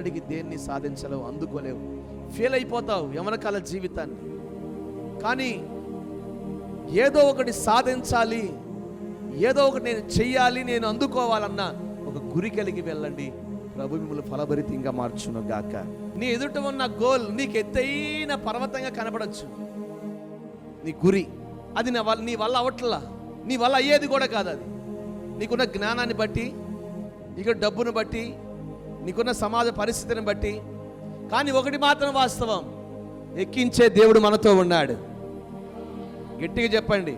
ఎన్నడికి దేన్ని సాధించలేవు అందుకోలేవు. ఫెయిల్ అయిపోతావు యమనకాల జీవితాన్ని. కానీ ఏదో ఒకటి సాధించాలి ఏదో ఒకటి నేను చెయ్యాలి నేను అందుకోవాలన్న ఒక గురి కలిగి వెళ్ళండి. ప్రభు మిమ్మల్ని ఫలభరితంగా మార్చును గాక. నీ ఎదుట ఉన్న గోల్ నీకు ఎత్తైన పర్వతంగా కనపడచ్చు నీ గురి అది నా వల్ల నీ వల్ల అవట్లా నీ వల్ల అయ్యేది కూడా కాదు అది. నీకున్న జ్ఞానాన్ని బట్టి నీకు డబ్బును బట్టి నీకున్న సమాజ పరిస్థితిని బట్టి. కానీ ఒకటి మాత్రం వాస్తవం. ఎక్కించే దేవుడు మనతో ఉన్నాడు. గట్టిగా చెప్పండి.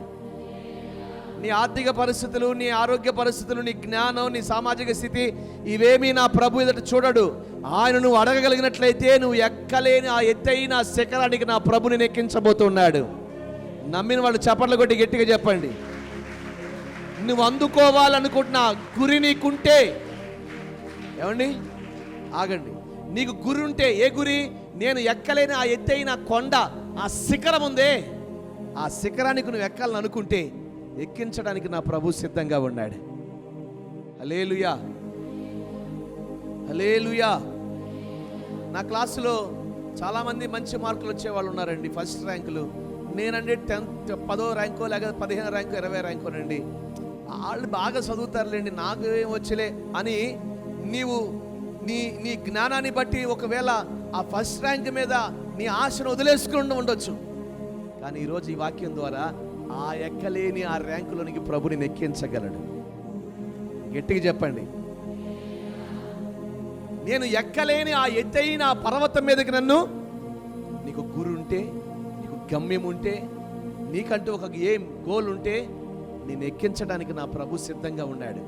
నీ ఆర్థిక పరిస్థితులు నీ ఆరోగ్య పరిస్థితులు నీ జ్ఞానం నీ సామాజిక స్థితి ఇవేమీ నా ప్రభు ఎదుట చూడడు. ఆయన నువ్వు అడగగలిగినట్లయితే నువ్వు ఎక్కలేని ఆ ఎత్తైన శిఖరానికి నా ప్రభుని నెక్కించబోతున్నాడు ఎక్కించబోతున్నాడు. నమ్మిన వాళ్ళు చప్పట్లు కొట్టి గట్టిగా చెప్పండి. నువ్వు అందుకోవాలనుకుంటున్న గురి నీకుంటే. ఏమండి? ఆగండి. నీకు గురి ఉంటే ఏ గురి? నేను ఎక్కలేని ఆ ఎత్తైన కొండ ఆ శిఖరం ఉందే. ఆ శిఖరానికి నువ్వు ఎక్కాలని అనుకుంటే ఎక్కించడానికి నా ప్రభు సిద్ధంగా ఉన్నాడు. హలేలుయా హలేలుయా నా క్లాసులో చాలామంది మంచి మార్కులు వచ్చే వాళ్ళు ఉన్నారండి ఫస్ట్ ర్యాంకులు. నేనండి టెన్త్ పదో ర్యాంకో లేక పదిహేను ర్యాంకు ఇరవై ర్యాంకోనండి వాళ్ళు బాగా చదువుతారులేండి నాకు ఏం వచ్చలే అని నీవు నీ నీ జ్ఞానాన్ని బట్టి ఒకవేళ ఆ ఫస్ట్ ర్యాంక్ మీద నీ ఆశను వదిలేసుకుని ఉండొచ్చు. కానీ ఈరోజు ఈ వాక్యం ద్వారా ఆ ఎక్కలేని ఆ ర్యాంకులోనికి ప్రభుని నెక్కించగలడు గట్టిగా చెప్పండి. నేను ఎక్కలేని ఆ ఎత్తైన ఆ పర్వతం మీదకి నన్ను నీకు గురు ఉంటే నీకు గమ్యం ఉంటే నీకంటూ ఒక ఏం గోల్ ఉంటే నేను ఎక్కించడానికి నా ప్రభు సిద్ధంగా ఉన్నాడు.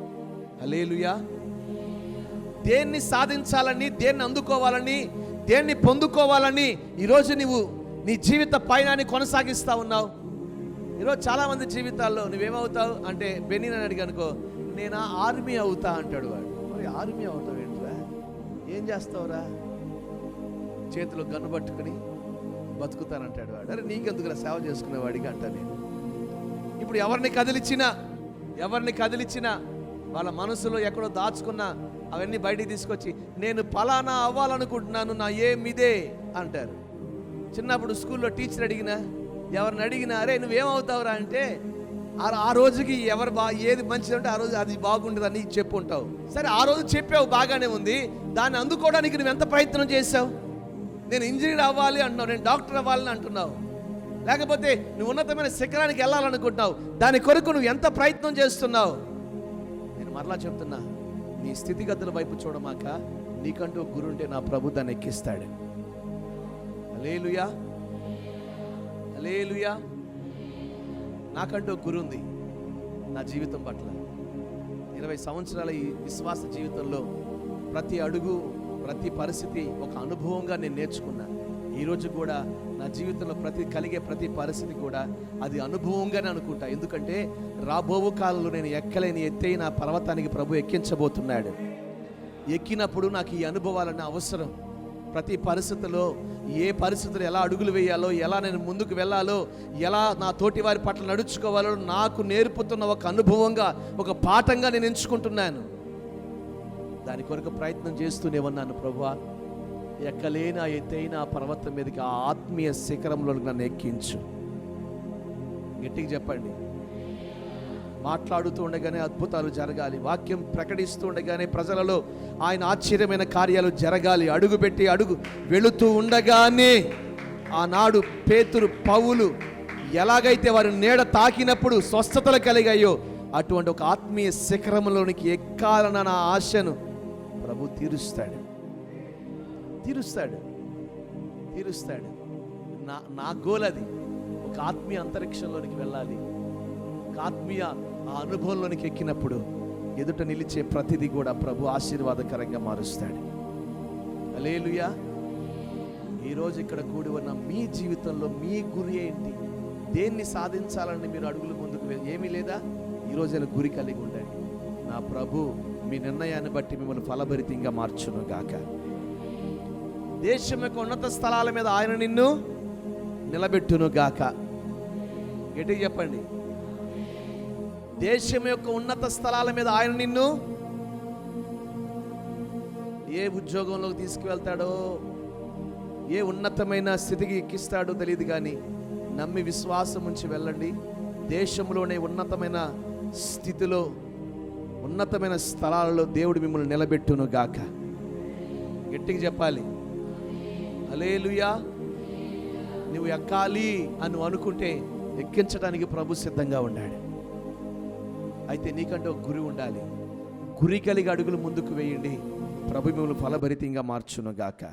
అలేలుయా దేన్ని సాధించాలని దేన్ని అందుకోవాలని దేన్ని పొందుకోవాలని ఈరోజు నువ్వు నీ జీవిత పయనాన్ని కొనసాగిస్తా ఉన్నావు. ఈరోజు చాలామంది జీవితాల్లో నువ్వేమవుతావు అంటే బెనీన్ అని అనుకో నేను ఆర్మీ అవుతా? అంటాడు వాడు. మరి ఆర్మీ అవుతావు ఏంట్రా? ఏం చేస్తావురా? చేతిలో గన్ను పట్టుకుని బతుకుతానంటాడు వాడు. అరే నీకెందుకురా సేవ చేసుకునేవాడికి అంటా నేను. ఇప్పుడు ఎవరిని కదిలిచ్చినా ఎవరిని కదిలిచ్చినా వాళ్ళ మనసులో ఎక్కడో దాచుకున్నా అవన్నీ బయటికి తీసుకొచ్చి నేను ఫలానా అవ్వాలనుకుంటున్నాను నా ఏం అంటారు. చిన్నప్పుడు స్కూల్లో టీచర్ అడిగినా ఎవరిని అడిగినా అరే నువ్వేమవుతావురా? అంటే ఆ రోజుకి ఎవరు బా ఏది మంచిది అంటే ఆ రోజు అది బాగుండదని చెప్పుంటావు సరే ఆ రోజు చెప్పావు బాగానే ఉంది. దాన్ని అందుకోవడానికి నువ్వు ఎంత ప్రయత్నం చేసావు నేను ఇంజనీర్ అవ్వాలి అంటున్నావు నేను డాక్టర్ అవ్వాలని అంటున్నావు. లేకపోతే నువ్వు ఉన్నతమైన శిఖరానికి వెళ్ళాలనుకుంటున్నావు. దాని కొరకు నువ్వు ఎంత ప్రయత్నం చేస్తున్నావు? మరలా చెప్తున్నా నీ స్థితిగతుల వైపు చూడమాక నీకంటూ గురుంటే నా ప్రభు దాన్ని ఎక్కిస్తాడు. అలేలుయా అలేలుయా నాకంటూ గురుంది గురు ఉంది నా జీవితం పట్ల. ఇరవై సంవత్సరాల ఈ విశ్వాస జీవితంలో ప్రతి అడుగు ప్రతి పరిస్థితి ఒక అనుభవంగా నేను నేర్చుకున్నాను ఈరోజు కూడా నా జీవితంలో ప్రతి కలిగే ప్రతి పరిస్థితి కూడా అది అనుభవంగానే అనుకుంటా. ఎందుకంటే రాబోవు కాలంలో నేను ఎక్కలేని ఎత్తైన పర్వతానికి ప్రభు ఎక్కించబోతున్నాడు. ఎక్కినప్పుడు నాకు ఈ అనుభవాలన్న అవసరం. ప్రతి పరిస్థితిలో ఏ పరిస్థితులు ఎలా అడుగులు వేయాలో ఎలా నేను ముందుకు వెళ్ళాలో ఎలా నా తోటి వారి పట్ల నడుచుకోవాలో నాకు నేర్పుతున్న ఒక అనుభవంగా ఒక పాఠంగా నేను ఎంచుకుంటున్నాను. దాని కొరకు ప్రయత్నం చేస్తూనే ఉన్నాను ప్రభువా. ఎక్కలేని ఆ ఎత్తైన పర్వతం మీదకి ఆ ఆత్మీయ శిఖరంలోకి నన్ను ఎక్కించు. గట్టిగా చెప్పండి. మాట్లాడుతూ ఉండగానే అద్భుతాలు జరగాలి. వాక్యం ప్రకటిస్తూ ఉండగానే ప్రజలలో ఆయన ఆశ్చర్యమైన కార్యాలు జరగాలి. అడుగు పెట్టి అడుగు వెళుతూ ఉండగానే ఆనాడు పేతురు పౌలు ఎలాగైతే వారు నీడ తాకినప్పుడు స్వస్థతలు కలిగాయో అటువంటి ఒక ఆత్మీయ శిఖరంలోనికి ఎక్కాలన్న నా ఆశను ప్రభు తీరుస్తాడు. తీరుస్తాడు. తీరుస్తాడు. నా నా గోల్ అది. ఒక ఆత్మీయ అంతరిక్షంలోనికి వెళ్ళాలి. ఒక ఆత్మీయ ఆ అనుభవంలోనికి ఎక్కినప్పుడు ఎదుట నిలిచే ప్రతిదీ కూడా ప్రభు ఆశీర్వాదకరంగా మారుస్తాడు. అలేలుయా ఈరోజు ఇక్కడ కూడి ఉన్న మీ జీవితంలో మీ గురి ఏంటి? దేన్ని సాధించాలని మీరు అడుగులు ముందుకు ఏమీ లేదా? ఈరోజు గురి కలిగి ఉండండి. నా ప్రభు మీ నిర్ణయాన్ని బట్టి మిమ్మల్ని ఫలభరితంగా మార్చును గాక. దేశం యొక్క ఉన్నత స్థలాల మీద ఆయన నిన్ను నిలబెట్టును గాక. గట్టిగా చెప్పండి. దేశం యొక్క ఉన్నత స్థలాల మీద ఆయన నిన్ను ఏ ఉద్యోగంలోకి తీసుకువెళ్తాడో ఏ ఉన్నతమైన స్థితికి ఎక్కిస్తాడో తెలియదు కానీ నమ్మి విశ్వాసం ఉంచి వెళ్ళండి. దేశంలోనే ఉన్నతమైన స్థితిలో ఉన్నతమైన స్థలాలలో దేవుడు మిమ్మల్ని నిలబెట్టును గాక. గట్టిగా చెప్పాలి. అలేలుయా నువ్వు ఎక్కాలి అని అనుకుంటే ఎక్కించడానికి ప్రభు సిద్ధంగా ఉన్నాడు. అయితే నీకంటే ఒక గురి ఉండాలి. గురి కలిగి అడుగులు ముందుకు వేయండి. ప్రభు మిమ్మల్ని ఫలభరితంగా మార్చును గాక.